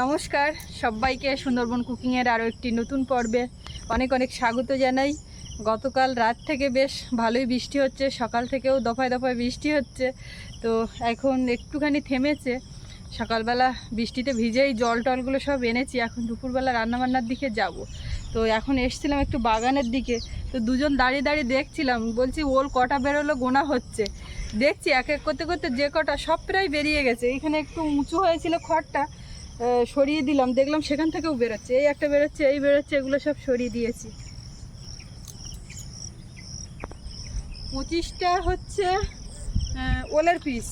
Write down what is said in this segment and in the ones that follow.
নমস্কার, সবাইকে সুন্দরবন কুকিংয়ের আরও একটি নতুন পর্বে অনেক অনেক স্বাগত জানাই। গতকাল রাত থেকে বেশ ভালোই বৃষ্টি হচ্ছে, সকাল থেকেও দফায় দফায় বৃষ্টি হচ্ছে। তো এখন একটুখানি থেমেছে, সকালবেলা বৃষ্টিতে ভিজেই জল টলগুলো সব এনেছি, এখন দুপুরবেলা রান্নাবান্নার দিকে যাব। তো এখন এসছিলাম একটু বাগানের দিকে, তো দুজন দাঁড়িয়ে দাঁড়িয়ে দেখছিলাম, বলছি ওল কটা বেরোলো গোনা হচ্ছে। দেখছি এক এক করতে করতে যে কটা সব প্রায় বেরিয়ে গেছে। এখানে একটু উঁচু হয়েছিল খড়টা সরিয়ে দিলাম। দেখলাম সেখান থেকেও বেরোচ্ছে। এই একটা বেরোচ্ছে, এই বেরোচ্ছে, এগুলো সব সরিয়ে দিয়েছি। পঁচিশটা হচ্ছে ওলের পিস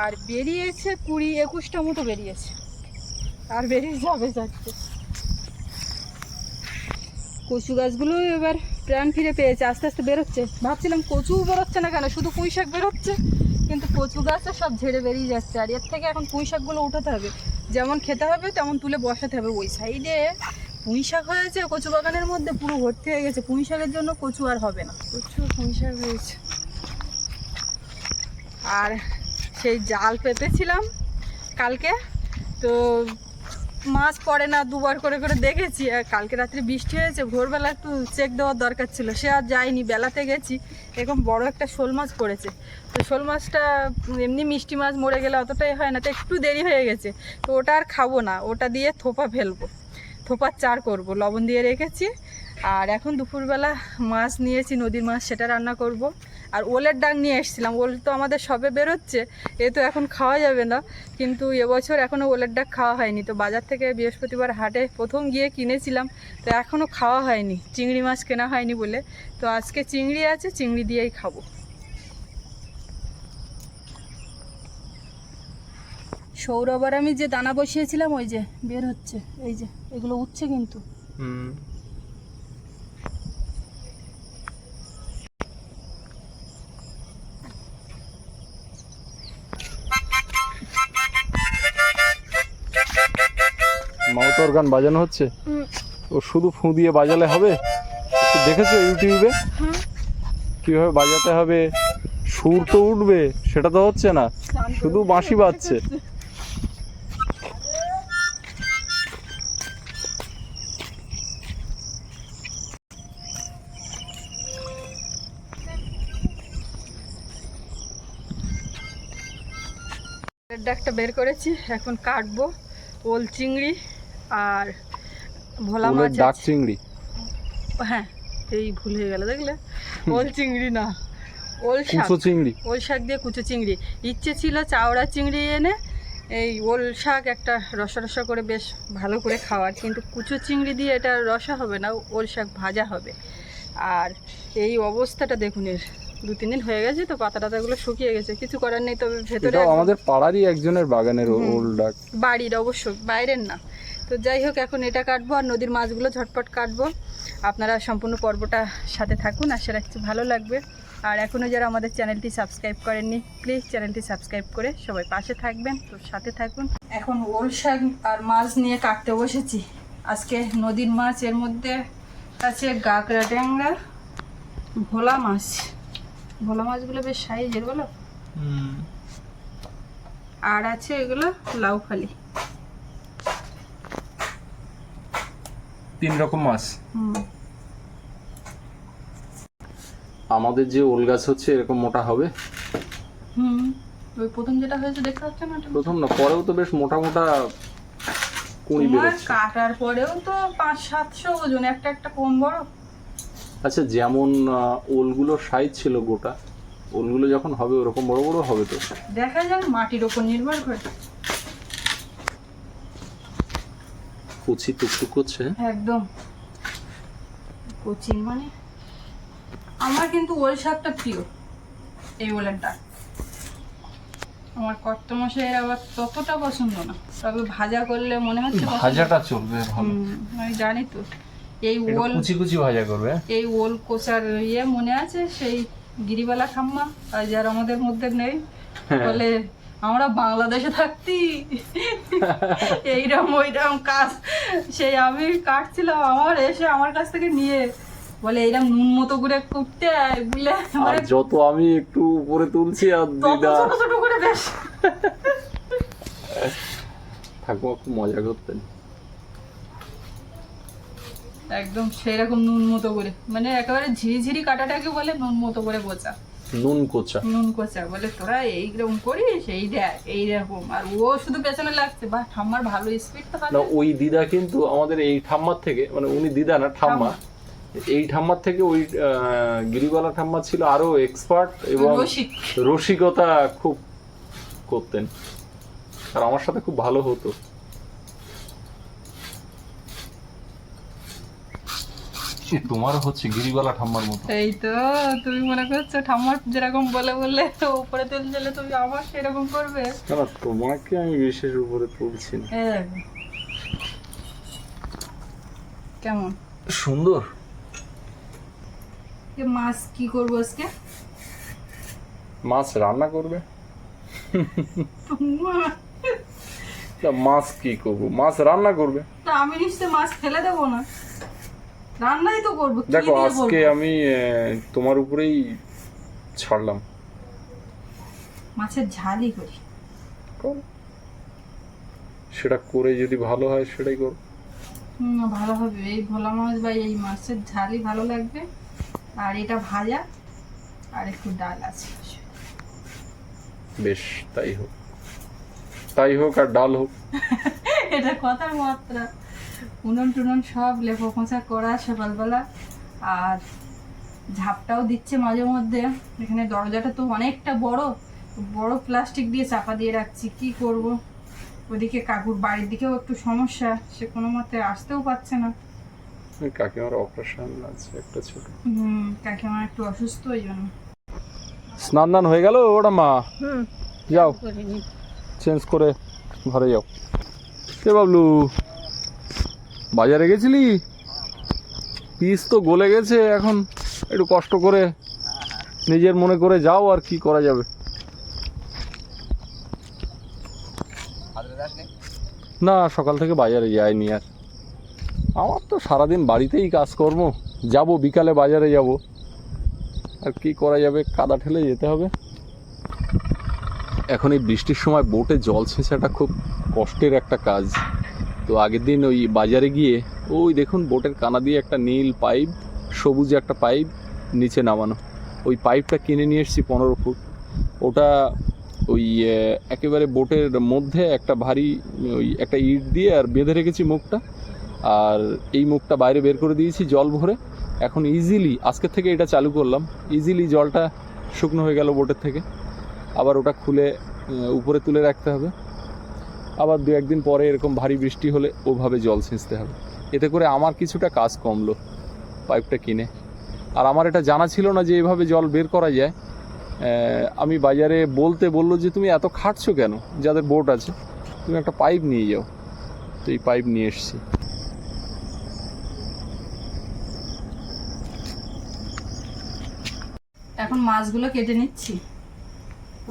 আর বেরিয়েছে কুড়ি, একুশটা মতো বেরিয়েছে। আর বেরিয়ে যাবে যাচ্ছে কচু গাছগুলো এবার প্রাণ ফিরে পেয়েছে আস্তে আস্তে বেরোচ্ছে। ভাবছিলাম কচুও বেরোচ্ছে না কেন? শুধু পুঁই শাক বেরোচ্ছে কিন্তু কচু গাছও সব ঝেড়ে বেরিয়ে যাচ্ছে। আর এর থেকে এখন পুঁই শাকগুলো উঠাতে হবে। যেমন খেতে হবে তেমন তুলে বসাতে হবে। ওই সাইডে পুঁই শাক হয়েছে কচু বাগানের মধ্যে পুরো ভর্তি হয়ে গেছে। পুঁই শাকের জন্য কচু আর হবে না। প্রচুর পুঁই শাক হয়েছে আর সেই জাল পেতেছিলাম কালকে। তো মাছ পড়ে না, দুবার করে করে দেখেছি। আর কালকে রাত্রে বৃষ্টি হয়েছে, ভোরবেলা একটু চেক দেওয়ার দরকার ছিল। সে আর যায়নি, বেলাতে গেছি। এরকম বড় একটা শোল মাছ পড়েছে। তো শোল মাছটা এমনি মিষ্টি মাছ মরে গেলে অতটাই হয় না, তো একটু দেরি হয়ে গেছে। তো ওটা আর খাব না, ওটা দিয়ে থোপা ফেলব। থোপার চার করব, লবণ দিয়ে রেখেছি। আর এখন দুপুরবেলা মাছ নিয়েছি, নদীর মাছ, সেটা রান্না করব। আর ওলের ডাক নিয়ে এসেছিলাম। ওল তো আমাদের সবে বেরোচ্ছে, এ তো এখন খাওয়া যাবে না। কিন্তু এবছর এখনও ওলের ডাক খাওয়া হয়নি। তো বাজার থেকে বৃহস্পতিবার হাটে প্রথম গিয়ে কিনেছিলাম, তো এখনও খাওয়া হয়নি। চিংড়ি মাছ কেনা হয়নি বলে। তো আজকে চিংড়ি আছে, চিংড়ি দিয়েই খাব। সৌরবার আমি যে দানা বসিয়েছিলাম, ওই যে বের হচ্ছে, এই যে, এগুলো উঠছে কিন্তু। হুম। মাউথ গান বাজানো হচ্ছে? ও শুধু ফু দিয়ে বাজালে হবে? দেখেছ ইউটিউবে? কীভাবে বাজাতে হবে? সুর তো উঠবে, সেটা তো হচ্ছে না। শুধু বাঁশি বাজছে। ডাকটা বের করেছি, এখন কাটবো। ওল চিংড়ি। আর ভোলা মাছ ডাক চিংড়ি। হ্যাঁ এই ভুল হয়ে গেল দেখলে? ওল চিংড়ি না। ওল শাক। কুচো চিংড়ি। ওল শাক দিয়ে কুচো চিংড়ি। ইচ্ছে ছিল চাওড়া চিংড়ি এনে এই ওল শাক একটা রসা রসা করে বেশ ভালো করে খাওয়ার কিন্তু কুচো চিংড়ি দিয়ে এটা রসা হবে না ওল শাক ভাজা হবে। আর এই অবস্থাটা দেখুন এর দু তিন দিন হয়ে গেছে তো পাতা টাতাগুলো শুকিয়ে গেছে কিছু করার নেই তবে ভেতরে আমাদের পাড়ারই একজনের বাগানের ওল ডাক। বাড়ির অবশ্য বাইরের না। তো যাই হোক এখন এটা কাটবো আর নদীর মাছগুলো ঝটপট কাটবো। আপনারা সম্পূর্ণ পর্বটা সাথে থাকুন আশা রাখছি ভালো লাগবে। আর এখনও যারা আমাদের চ্যানেলটি সাবস্ক্রাইব করেননি প্লিজ চ্যানেলটি সাবস্ক্রাইব করে সবাই পাশে থাকবেন তো সাথে থাকুন। এখন ওল শাক আর মাছ নিয়ে কাটতে বসেছি। আজকে নদীর মাছ এর মধ্যে আছে গাগরা ট্যাংরা ভোলা মাছ। ভোলা মাছগুলো বেশ সাইজের বলো? আর আছে এগুলো লাউ ফালি। তিন রকম মাছ। হুম। আমাদের যে ওল গাছ হচ্ছে এরকম মোটা হবে? হুম। ওই প্রথম যেটা হয়েছে দেখতে পাচ্ছ না প্রথম না পরেও তো বেশ মোটা মোটা কুঁড়ি বেরোচ্ছে। কাটার পরেও তো পাঁচ সাতশো ওজন একটা একটা কম বড়। আচ্ছা যেমন ওলগুলো সাইজ ছিল গোটা ওলগুলো যখন হবে ওরকম বড় বড় হবে তো? দেখা যাক মাটির ওপর নির্ভর করে। কুচি টুকটুক করছে একদম। কোচিং মানে? আমার কিন্তু ওল শাকটা প্রিয় এই ওলের ডাক আমার কর্তমশাইয়ের আবার ততটা পছন্দ না তবে ভাজা করলে মনে হচ্ছে ভাজাটা চলবে ভালো। আমি জানি তো। এই ওল কুচি কুচি ভাজা করবে। এই ওল কোচার ইয়ে মনে আছে? সেই গিরিবালা খাম্মা আর যার আমাদের মধ্যে নেই হ্যাঁ। বলে আমরা বাংলাদেশে থাকতি। এইরকম ওইরকম কাজ। সেই আমি কাটছিলাম আমার এসে আমার কাছ থেকে নিয়ে। বলে এইরকম নুন মতো করে কুটতে আর মানে যত আমি একটু উপরে তুলছি আর দিদা ছোট ছোট করে বেশ। ঠাকুমা খুব মজা করতেন একদম সেরকম নুন মতো করে। মানে একেবারে ঝিরিঝিরি কাটাটাকে বলে নুন মতো করে বোচা নুন কোচা। নুন কোচা বলে তোরা এইরকম করিস এই দেখ এইরকম। আর ও শুধু পেছনে লাগছে বা ঠাম্মার ভালো স্পিড তো না ওই দিদা কিন্তু আমাদের এই ঠাম্মার থেকে মানে উনি দিদা না ঠাম্মা। এই ঠাম্মার থেকে ওই গিরিবালা ঠাম্মা ছিল আরও এক্সপার্ট এবং রসিকতা খুব করতেন। আর আমার সাথে খুব ভালো হতো। তোমার হচ্ছে গিরিবালা ঠাম্মার মতো। এই তো তুমি মনে করছ ঠাম্মার যেরকম বলে বললে উপরে তেল দিলে তুমি আবার সেরকম করবে? না তোমাকে আমি বিশেষ উপরে তুলছি না। কেমন? সুন্দর। মাছ কি করব আজকে? মাছ রান্না করবে? মাছ কি করব? মাছ রান্না করবে? তা আমি নিশ্চয় মাছ ফেলে দেবো না? রান্নাই তো করব দেখো আজকে আমি তোমার উপরেই ছাড়লাম। মাছের ঝালই করি। সেটা করে যদি ভালো হয় সেটাই করো। ভালো হবে। এই ভোলা মাছ বা এই মাছের ঝালই ভালো লাগবে। আর এটা ভাজা আর একটু ডাল আছে। বেশ তাই হোক। তাই হোক আর ডাল হোক। এটা কথার মাত্রা। উনুন টুনুন সব লেপো খোঁচা করা সকালবেলা। আর ঝাপটাও দিচ্ছে মাঝে মধ্যে। এখানে দরজাটা তো অনেকটা বড়। বড় প্লাস্টিক দিয়ে চাপা দিয়ে রাখছি। কি করব? ওদিকে কাকুর বাড়ির দিকেও একটু সমস্যা। সে কোনো মতে আসতেও পারছে না। ওই কাকিমার অপারেশন আছে একটা ছোট। হুম কাকিমা একটু অসুস্থ ওই জন্য। স্নান দান হয়ে গেল ওটা মা হুম। যাও। চেঞ্জ করে ঘরে যাও। কে বাবলু? বাজারে গেছিলি? পিস তো গলে গেছে, এখন একটু কষ্ট করে নিজের মনে করে যাও আর কি করা যাবে। না, সকাল থেকে বাজারে যাইনি আর। আমার তো সারাদিন বাড়িতেই কাজকর্ম, যাব, বিকালে বাজারে যাব। আর কি করা যাবে, কাদা ঠেলে যেতে হবে। এখন এই বৃষ্টির সময় বোটে জল ছেঁচাটা খুব কষ্টের একটা কাজ। তো আগের দিন ওই বাজারে গিয়ে, ওই দেখুন বোটের কানা দিয়ে একটা নীল পাইপ, সবুজ একটা পাইপ নিচে নামানো। ওই পাইপটা কিনে নিয়ে এসেছি পনেরো ফুট। ওটা ওই একেবারে বোটের মধ্যে একটা ভারী, ওই একটা ইট দিয়ে আর বেঁধে রেখেছি মুখটা। আর এই মুখটা বাইরে বের করে দিয়েছি জল ভরে। এখন ইজিলি আজকের থেকে এটা চালু করলাম। ইজিলি জলটা শুকনো হয়ে গেল বোটের থেকে। আবার ওটা খুলে উপরে তুলে রাখতে হবে। আবার দু একদিন পরে এরকম ভারী বৃষ্টি হলে ওভাবে জল ছিঁচতে হবে। এতে করে আমার কিছুটা কাজ কমলো পাইপটা কিনে। আর আমার এটা জানা ছিল না যে এভাবে জল বের করা যায়। আমি বাজারে বলতে বলল যে, তুমি এত খাটছো কেন? যাদের বোট আছে, তুমি একটা পাইপ নিয়ে যাও। তো এই পাইপ নিয়ে এসছি। এখন মাছগুলো কেটে নিচ্ছি।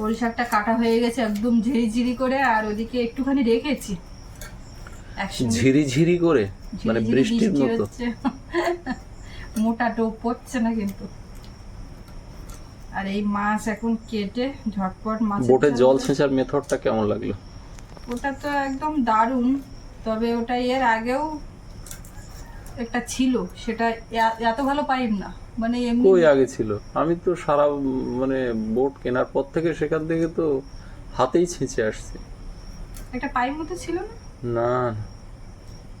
পরিষ্কারটা কাটা হয়ে গেছে একদম ঝিরি ঝিরি করে আর ওদিকে একটুখানি রেখেছি। ঝিরি ঝিরি করে? মানে বৃষ্টির মতো? মোটা টোপ পড়ছে না কিন্তু। আর এই মাছ এখন কেটে ঝটপট মাছ বোটে জল ছেঁচার মেথডটা কেমন লাগল? ওটা তো একদম দারুণ তবে ওটা এর আগেও একটা ছিল সেটা এত ভালো পাইপ না। মানে এমনি কই আগে ছিল? আমি তো সারা মানে বোট কেনার পর থেকে সেখান থেকে তো হাতেই ছেঁচে আসছে। একটা পাইপ মতো ছিল না? না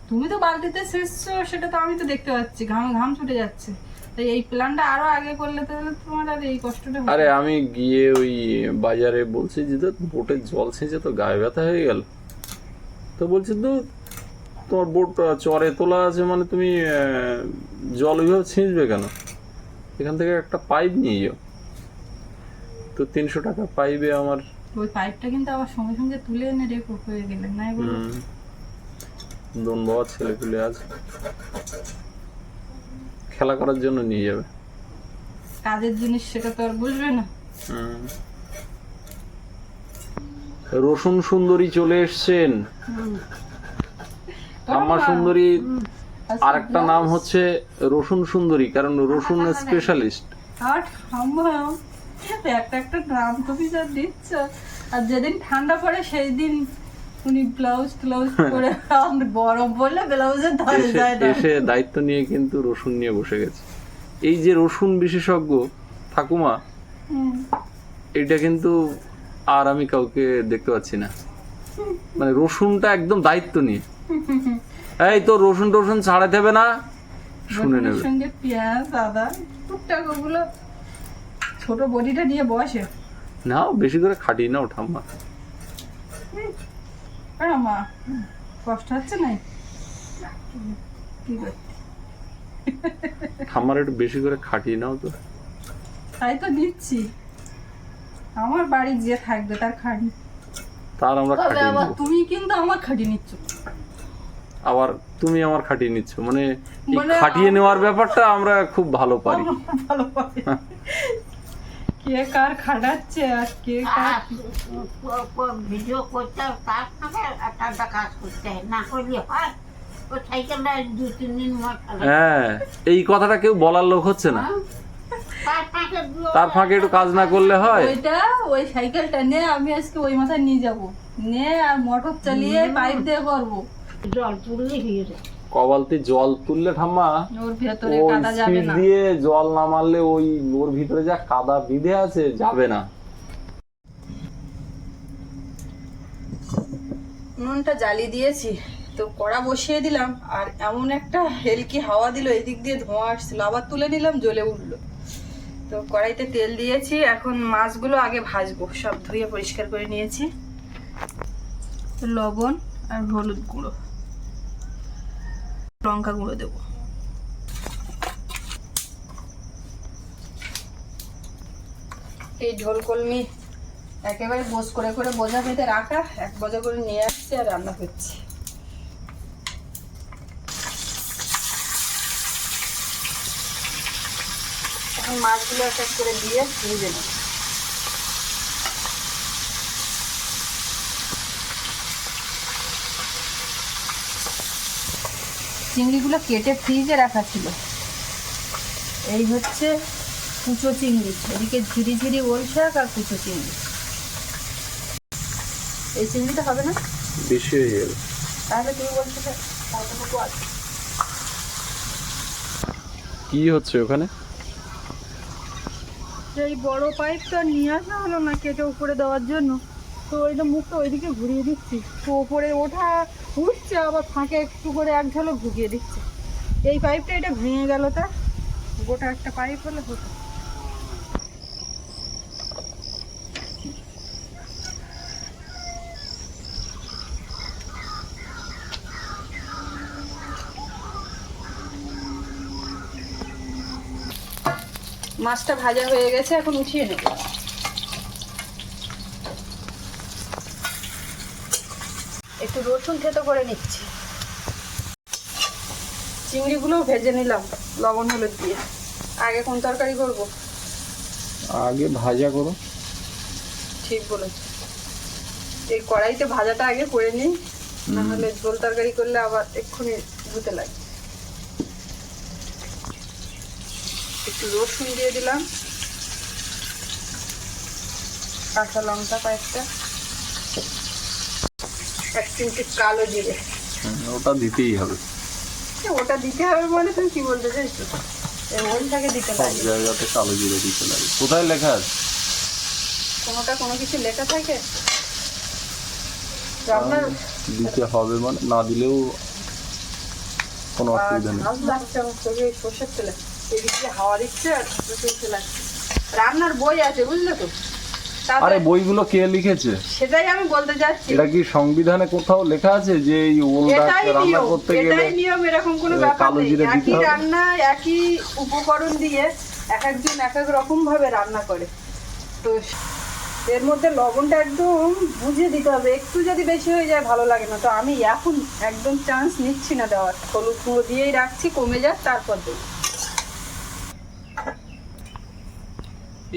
তুমি তো বালতিতে শেষছো সেটা তো আমি তো দেখতে পাচ্ছি। ঘাম ঘাম ছুটে যাচ্ছে। তাই এই প্ল্যানটা আরও আগে করলে তাহলে তোমার আর এই কষ্টটা আরে আমি গিয়ে ওই বাজারে বলছি যে "ধুর, বোটে জল ছেঁচে তো গায়ে ব্যথা হয়ে গেল। তো বলছি তো তোমার বোট চরে তোলা আছে মানে তুমি জল ওইভাবে ছেঁচবে কেন? এখান থেকে একটা পাইপ নিয়ে যাও। তো তিনশো টাকা পাইপে আমার ওই পাইপটা কিন্তু আবার সঙ্গে সঙ্গে তুলে এনে রেখো হয়ে গেলে না বলো দোন বাবার ছেলে পেলে আছে খেলা করার জন্য নিয়ে যাবে। কাজের জিনিস সেটা তো আর বুঝবে না। রসুন সুন্দরী চলে এসছেন। আম্মা সুন্দরী আর একটা নাম হচ্ছে। রসুন সুন্দরী কারণ রসুন স্পেশালিস্ট আর ঠাম্মা একটা একটা নাম তুমি যা দিচ্ছ। আর যেদিন ঠান্ডা পড়ে সেই দিন উনি ব্লাউজ পরে গরম বললে ব্লাউজের ধারে এসে যায় না। এসে দায়িত্ব নিয়ে কিন্তু রসুন নিয়ে বসে গেছে। এই যে রসুন বিশেষজ্ঞ ঠাকুমা। এটা কিন্তু আর আমি কাউকে দেখতে পাচ্ছি না। মানে রসুনটা একদম দায়িত্ব নিয়ে। এই তো রসুন টসুন ছাড়াতে দেবে না? শুনে নেবে। সঙ্গে পেঁয়াজ আদা টুকটাক ওগুলো ছোট বডিটা নিয়ে বসে। নাও বেশি করে খাটিয়ে নাও ঠাম্মা। আর মা কষ্ট হচ্ছে নাই কি ঠাম্মার একটু বেশি করে খাটিয়ে নাও তো। তাই তো দিচ্ছি। আমার বাড়ি যে থাকবে তার খাটি তার আমরা নেব। তুমি কিন্তু আমার খাটি নিচ্ছ। আবার তুমি আমার খাটিয়ে নিচ্ছ। মানে মানে খাটিয়ে নেওয়ার ব্যাপারটা আমরা খুব ভালো পারি। ভালো কে কার খাটাচ্ছে আর কে কার ভিডিও করতে তার ফাঁকে একটা কাজ করতে হয় না করলে হয়। হ্যাঁ এই কথাটা কেউ বলার লোক হচ্ছে না। তার ফাঁকে তার ফাঁকে একটু কাজ না করলে হয়? ওইটা ওই সাইকেলটা নিয়ে আমি আজকে ওই মাথায় নিয়ে যাব। নিয়ে আর মোটর চালিয়ে পাইপ দিয়ে করব জল তুললে হয়ে যায়। কবালতি জল তুললে ঠাম্মা ওর ভেতরে কাদা যাবে না। দিয়ে জল না মারলে ওই ওর ভিতরে যা কাদা বিঁধে আছে যাবে না। দিয়েছি তো কড়া বসিয়ে দিলাম আর এমন একটা হেলকি হাওয়া দিল এদিক দিয়ে ধোঁয়া আসছিল আবার তুলে নিলাম জ্বলে উঠল। তো কড়াইতে তেল দিয়েছি এখন মাছগুলো আগে ভাজবো সব ধুয়ে পরিষ্কার করে নিয়েছি। লবণ আর হলুদ গুঁড়ো। লঙ্কা গুঁড়ো দেবো। এই ঝোল কলমি একেবারে বোস করে করে বোঝা পেতে রাখা, এক বোঝা করে নিয়ে আসছি আর রান্না করছি এখন মাছগুলো এক করে দিয়ে ভেজে নেব। চিংড়িগুলো কেটে ফ্রিজে রাখা ছিল। এই হচ্ছে কুচো চিংড়ি এদিকে ঝিরি ঝিরি ওল শাক আর কুচো চিংড়ি। এই চিংড়িটা হবে না? বেশি হয়ে যাবে। তাহলে তুমি বলছো কতটুকু আছে? কি হচ্ছে ওখানে? এই বড় পাইপটা নিয়ে আসা হলো না কেটে উপরে দেওয়ার জন্য? তো ওইটা মুখটা ওইদিকে ঘুরিয়ে দিচ্ছি। তো ওপরে ওঠা উঠছে, আবার ফাঁকে একটু করে এক ঝলক ঢুকিয়ে দিচ্ছে। এই পাইপটা এটা ভেঙে গেল তা। গোটা একটা পাইপ হলে হতো। মাছটা ভাজা হয়ে গেছে, এখন উঠিয়ে নেব। একটু রসুন থেতো করে নিচ্ছি। চিংড়িগুলোও ভেজে নিলাম লবণ হলুদ দিয়ে। আগে কোন তরকারি করব? আগে ভাজা করো। ঠিক বলেছ। এই কড়াইতে ভাজাটা আগে করে নিই না হলে ঝোল তরকারি করলে আবার এক্ষুনি ধুতে লাগে। একটু রসুন দিয়ে দিলাম। কাঁচা লঙ্কা কয়েকটা। চিমটি কালো জিরে। ওটা দিতেই হবে। ওটা দিতে হবে মানে তুমি কি বলতে চাইছো? দিতে সব লাগে। জায়গাতে কালো জিরে দিতে লাগে। কোথায় লেখা আছে? কোনোটা কোনো কিছু লেখা থাকে? রান্নার দিতে হবে মানে না দিলেও কোনো অসুবিধা নেই। সর্ষের তেলে। এদিক হাওয়া দিচ্ছে আর সর্ষের তেল। রান্নার বই আছে বুঝলে তো? আরে বইগুলো কে লিখেছে? সেটাই আমি বলতে যাচ্ছি এটা কি সংবিধানে কোথাও লেখা আছে যে এই ওলটা রান্না করতে গেলে এটাই নিয়ম এরকম কোনো ব্যাপার নেই। একই রান্না একই উপকরণ দিয়ে এক একজন এক এক রকম ভাবে রান্না করে। তো এর মধ্যে লবণটা একদম বুঝে দিতে হবে। একটু যদি বেশি হয়ে যায় ভালো লাগে না। তো আমি এখন একদম চান্স নিচ্ছি না দেওয়ার। হলুদ গুঁড়ো দিয়েই রাখছি কমে যাক তারপর দেবো।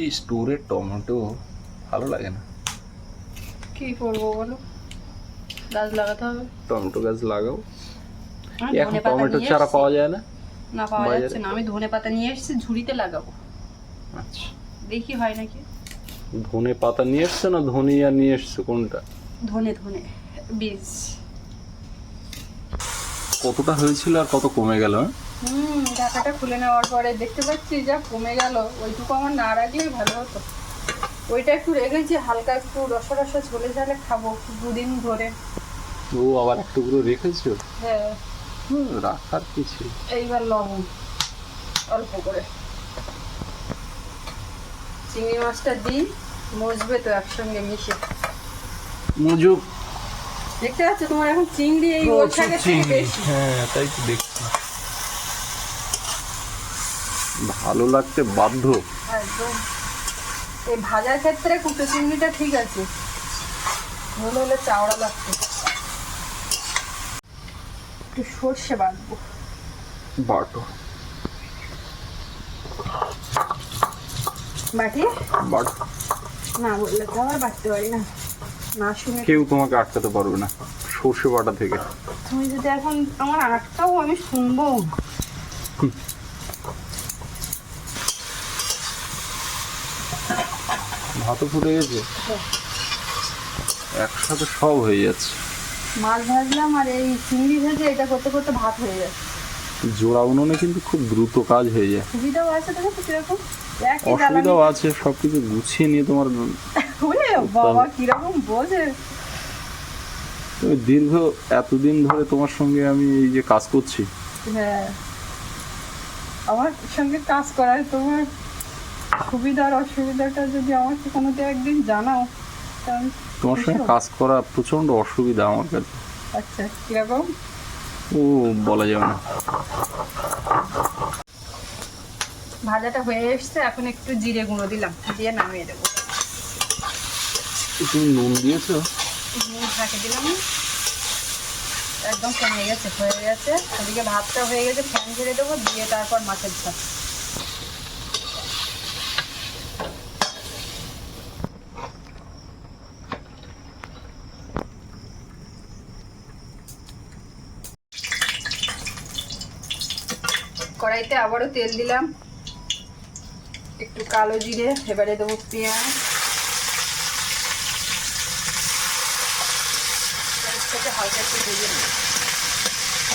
এই স্টোরের টমেটো ভালো লাগে না। কি করব বলো? গাছ লাগাতে হবে। টমেটো গাছ লাগাও। এখন টমেটো চারা পাওয়া যায় না? না পাওয়া যাচ্ছে না। আমি ধনে পাতা নিয়ে এসেছি ঝুড়িতে লাগাবো। আচ্ছা। দেখি হয় নাকি। ধনে পাতা নিয়ে এসছো না ধনিয়া নিয়ে এসছো কোনটা? ধনে ধনে বীজ। কতটা হয়েছিল আর কত কমে গেল হ্যাঁ? হুম ঢাকাটা খুলে নেওয়ার পরে দেখতে পাচ্ছি যা কমে গেল। ওইটুকু আমার না রাখলেই ভালো হতো। ওইটা একটু রেখেছি হালকা একটু রসা রসা ঝোলে ঝালে খাব দুদিন ধরে। ও আবার একটু করে রেখেছো? হ্যাঁ। হুম, রাখার কিছু। এইবার লবণ অল্প করে। চিংড়ি মাছটা দিই মজবে তো একসঙ্গে মিশে। মুজুব দেখতে পাচ্ছ তোমার এখন চিংড়ি এই বেশি। হ্যাঁ তাই তো দেখছি। ভালো লাগতে বাধ্য। একদম। এই ভাজার ক্ষেত্রে কুটো চিংড়িটা ঠিক আছে। হলে হলে চাওড়া লাগতো একটু সর্ষে বাটবো। বাটো। বাটি? বাট। না বললে তো আবার বাটতে পারি না। না শুনে কেউ তোমাকে আটকাতে পারবে না সর্ষে বাটা থেকে। তুমি যদি এখন আমার আটকাও আমি শুনব। ভাতও ফুটে গেছে। একসাথে সব হয়ে যাচ্ছে। মাছ ভাজলাম আর এই চিংড়ি ভেজে এটা করতে করতে ভাত হয়ে যাচ্ছে। জোড়া উনুনে কিন্তু খুব দ্রুত কাজ হয়ে যায়। সুবিধাও আছে দেখো কীরকম। অসুবিধাও আছে সবকিছু গুছিয়ে নিয়ে তোমার বাবা কীরকম বোঝে। দীর্ঘ এতদিন ধরে তোমার সঙ্গে আমি এই যে কাজ করছি। হ্যাঁ। আমার সঙ্গে কাজ করায় তোমার সুবিধার অসুবিধাটা যদি আমাকে কোনোতে একদিন জানাও তোমার সঙ্গে কাজ করা প্রচণ্ড অসুবিধা আমার কাছে। আচ্ছা কীরকম? ও বলা যাবে না। ভাজাটা হয়ে এসছে এখন একটু জিরে গুঁড়ো দিলাম দিয়ে নামিয়ে দেবো। তুমি নুন দিয়েছ? নুন ঢাকে দিলাম। একদম কমে গেছে হয়ে গেছে। ওদিকে ভাতটা হয়ে গেছে ফ্যান ঝেড়ে দেবো দিয়ে তারপর মাছের ঝাল। কড়াইতে আবারও তেল দিলাম। একটু কালো জিরে এবারে দেবো পেঁয়াজ। পেঁয়াজটাকে হালকা একটু ভেজে নেব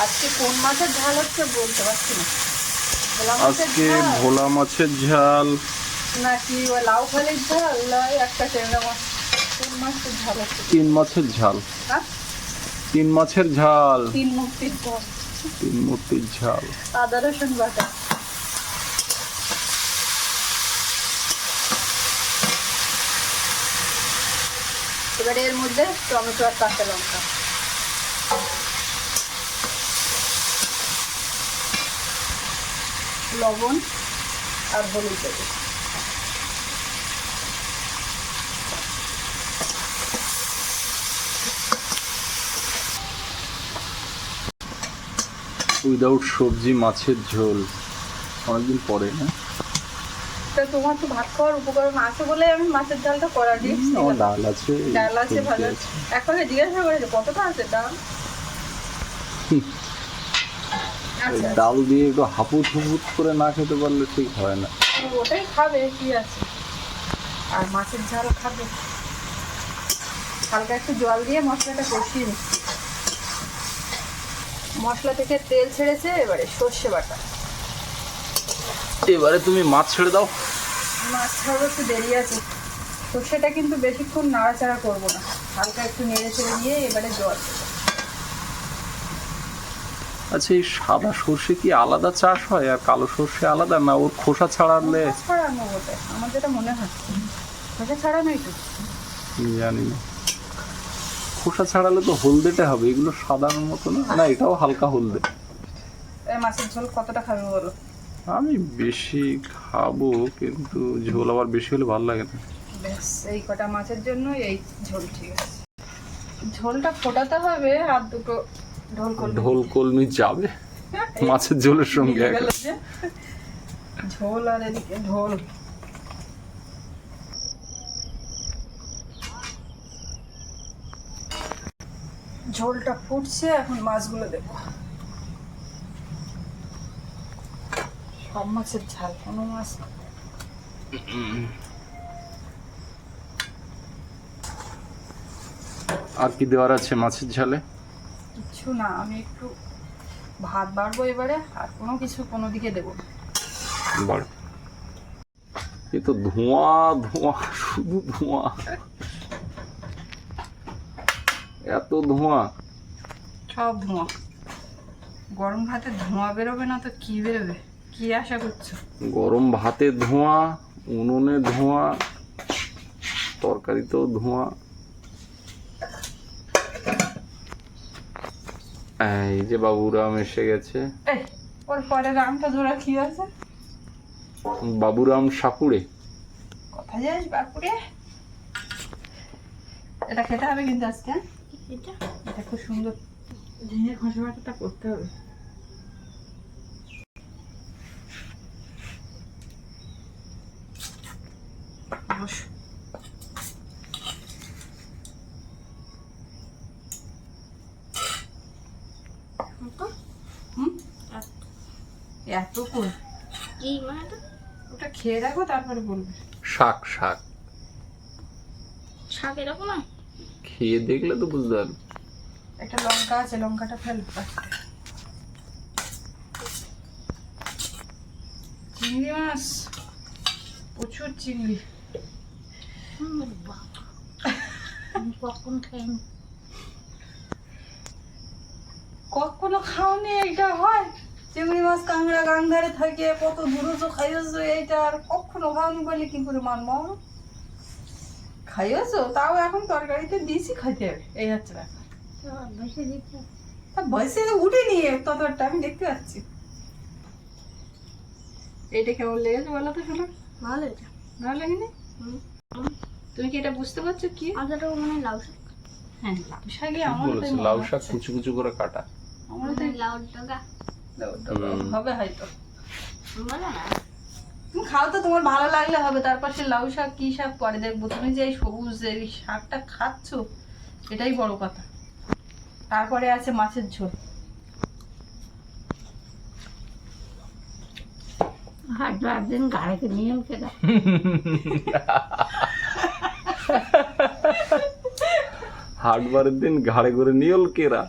আজকে কোন মাছের ঝাল হচ্ছে বলতে পারছি না। ভোলা মাছের আজকে ঝাল? ভোলা মাছের ঝাল। নাকি লাউ ফলের ঝাল? একটা ট্যাংরা মাছ। কোন মাছের ঝাল হচ্ছে? তিন মাছের ঝাল। হ্যাঁ? তিন মাছের ঝাল। তিন মুক্তির পর। তিন মূর্তির ঝাল। আদা, রসুন বাটা। এবারে এর মধ্যে টমেটো আর কাঁচা লঙ্কা। লবণ আর হলুদ দেবো। উইদাউট সবজি মাছের ঝোল। অনেকদিন পরে না তা তোমার তো ভাত খাওয়ার উপকরণ আছে বলে আমি মাছের করা ডাল আছে ডাল আছে ভালো। এখন জিজ্ঞাসা করেছে কতটা আছে ডাল? হুম। ডাল দিয়ে একটু হাপুত হুপুত করে না খেতে পারলে ঠিক হয় না। ওটাই খাবে কি আছে? আর মাছের ঝাল খাবে। হালকা একটু জল দিয়ে মশলাটা কষিয়ে নিচ্ছি। মশলা থেকে তেল ছেড়েছে এবারে সর্ষে বাটা। এবারে তুমি মাছ ছেড়ে দাও। মাছ ছাড়াবো একটু দেরি আছে। সর্ষেটা কিন্তু বেশিক্ষণ নাড়াচাড়া করব না। হালকা একটু নেড়ে ছেড়ে দিয়ে এবারে জল। আচ্ছা এই সাদা সর্ষে কি আলাদা চাষ হয় আর কালো সর্ষে আলাদা না ওর খোসা ছাড়ালে? ছাড়ানো ওটা আমার যেটা মনে হয়। খোসা ছাড়ানোই তো। জানি না। খোসা ছাড়ালে তো হলদেটে হবে এগুলো সাদার মতো না? না এটাও হালকা হলদে। এই মাছের ঝোল কতটা খাবে বলো? আমি বেশি খাব কিন্তু ঝোল আবার বেশি হলে ভালো লাগে না। ব্যাস এই কটা মাছের জন্য এই ঝোল ঠিক আছে। ঝোলটা ফোটাতে হবে আর দুটো ঢোল করলে ঢোল কলমি যাবে মাছের ঝোলের সঙ্গে। ঝোল আর এদিকে ঢোল। ঝোলটা ফুটছে এখন মাছগুলো দেবো সব মাছের ঝাল কোনো মাছ আর কি দেওয়ার আছে মাছের ঝালে? কিচ্ছু না আমি একটু ভাত বাড়বো এবারে আর কোনো কিছু কোনো দিকে দেবো। বাড় এ তো ধোঁয়া ধোঁয়া শুধু ধোঁয়া। এত ধোঁয়া। সব ধোঁয়া। গরম ভাতে ধোঁয়া বেরোবে না তো কি বেরোবে? কি আশা করছ? গরম ভাতে ধোঁয়া উনুনে ধোঁয়া তরকারিতেও ধোঁয়া। এই যে বাবুরাম এসে গেছে। ওর পরে রামটা ধরা কি আছে? বাবুরাম সাপুড়ে। কথা যাস বাপুরে এটা খেতে হবে কিন্তু আজকে হ্যাঁ? এটা? এটা খুব সুন্দর। ঝিঙে খসা বাটাটা করতে হবে? এত করে কি মানে ওটা খেয়ে দেখো তারপরে বলবে। শাক শাক। শাক এরকম হয়? খেয়ে দেখলে তো বুঝতে পারবে। একটা লঙ্কা আছে লঙ্কাটা ফেল চিংড়ি মাছ? প্রচুর চিংড়ি। কখন খাইনি? কখনো খাওনি এইটা হয়। চিংড়ি মাছ কাঁকড়া গান্ধারে থাকে কত দূরজ খাইয়েছো এইটা আর কখনো খাওনি বলে কি করে মানবো? খাইয়েছো? তাও এখন তরকারিতে দিয়েছি খাইতে। এই হচ্ছে ব্যাপার। তো বয়সে উঠে নিয়ে ততটা আমি দেখতে পাচ্ছি। এইটা কেমন লেগেছে বলো তো শোনো। ভালো এটা। ভালো লাগেনি? তুমি কি এটা বুঝতে পারছ কি? আদাটা মানে লাউ শাক। হ্যাঁ লাউ শাকে। ঠিক আমার লাউ শাক কুচু কুচু করে কাটা। আমার লাউ ডগা। হবে হয়তো। বলে না। তুমি খাও তো তোমার ভালো লাগলে হবে। তারপর সে লাউ শাক কি শাক পরে দেখব? তুমি যে এই সবুজ এই শাকটা খাচ্ছ এটাই বড় কথা। তারপরে আছে মাছের ঝোল। একদিন গাড়িতে নিয়ে খেতে হাটবারের দিন ঘাড়ে করে নিয়ল কেরা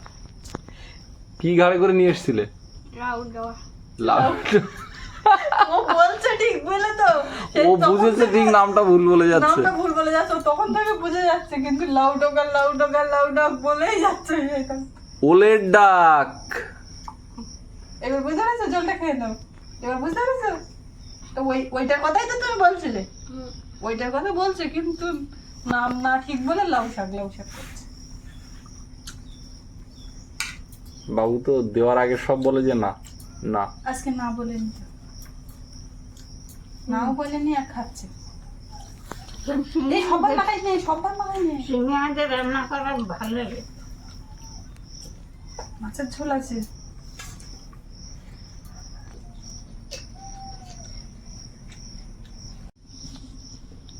কি ঘাড়ে করে নিয়ে এসছিলে? লাউ ও বলছে ঠিক বুঝলে তো? ও বুঝেছে ঠিক নামটা ভুল বলে যাচ্ছে। নামটা ভুল বলে যাচ্ছে তখন থেকে বুঝে যাচ্ছে কিন্তু বলেই যাচ্ছে ওলের ডাক। এবার বুঝতে পারছ? জলটা খেয়ে নাও। এবার বুঝতে পারছ? তো ওই ওইটার কথাই তো তুমি বলছিলে। ওইটার কথা বলছে কিন্তু নাম না ঠিক বলে লাউ শাক লাউ শাক করছে। বাবু তো দেওয়ার আগে সব বলে যে না না। আজকে না বলে তো নাও বলেনি আর খাচ্ছে। এই সবার মাখাই নেই সবার মাখাই নেই। শিঙে মাছের রান্না করার ভালো লাগে। মাছের ঝোল আছে।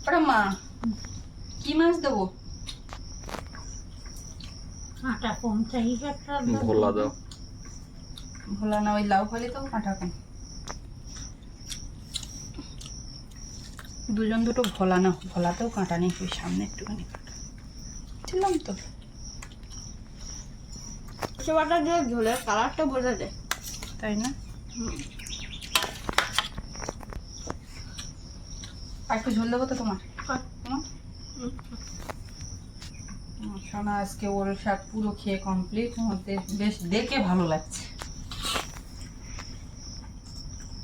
ওরে মা কি মাছ দেবো? আটা কম চাই ভোলা দাও। ভোলা না ওই লাউ ফলে তো কাঁটা কম। দুজন দুটো ভোলা না ভোলাতেও কাঁটা নেই ওই সামনে একটুখানি কাঁটা। ছিলাম তো? সেবাটা দিয়ে ঝোলের কালারটা বোঝা যায়। তাই না? আর একটু ঝোল দেবো তো তোমার? তোমার? সোনা আজকে ওর শাক পুরো খেয়ে কমপ্লিট মধ্যে বেশ দেখে ভালো লাগছে।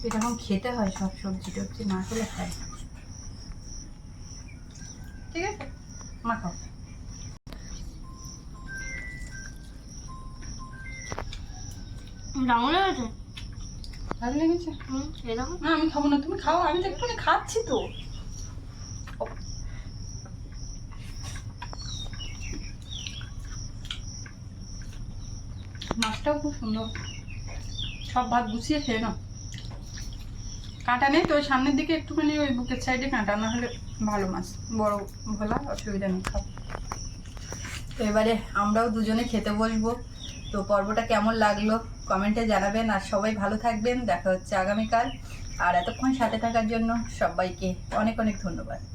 এটা এখন খেতে হয় সব সবজি টবজি না খেলে না। ঠিক আছে? মাখাও। ডাঙর হয়েছে ভালো লেগেছে? হুম এরকম? না আমি খাব না তুমি খাও আমি তো একটুখানি খাচ্ছি তো। মাছটাও খুব সুন্দর। সব ভাত গুছিয়ে খেয়ে নাও। কাঁটা নেই তো ওই সামনের দিকে একটুখানি ওই বুকের সাইডে কাঁটা না হলে ভালো মাছ, বড় ভোলা, অসুবিধা নেই, খাব। তো এবারে আমরাও দুজনে খেতে বসবো। তো পর্বটা কেমন লাগল কমেন্টে জানাবেন, আর সবাই ভালো থাকবেন। দেখা হচ্ছে আগামীকাল। আর এতক্ষণ সাথে থাকার জন্য সবাইকে অনেক অনেক ধন্যবাদ।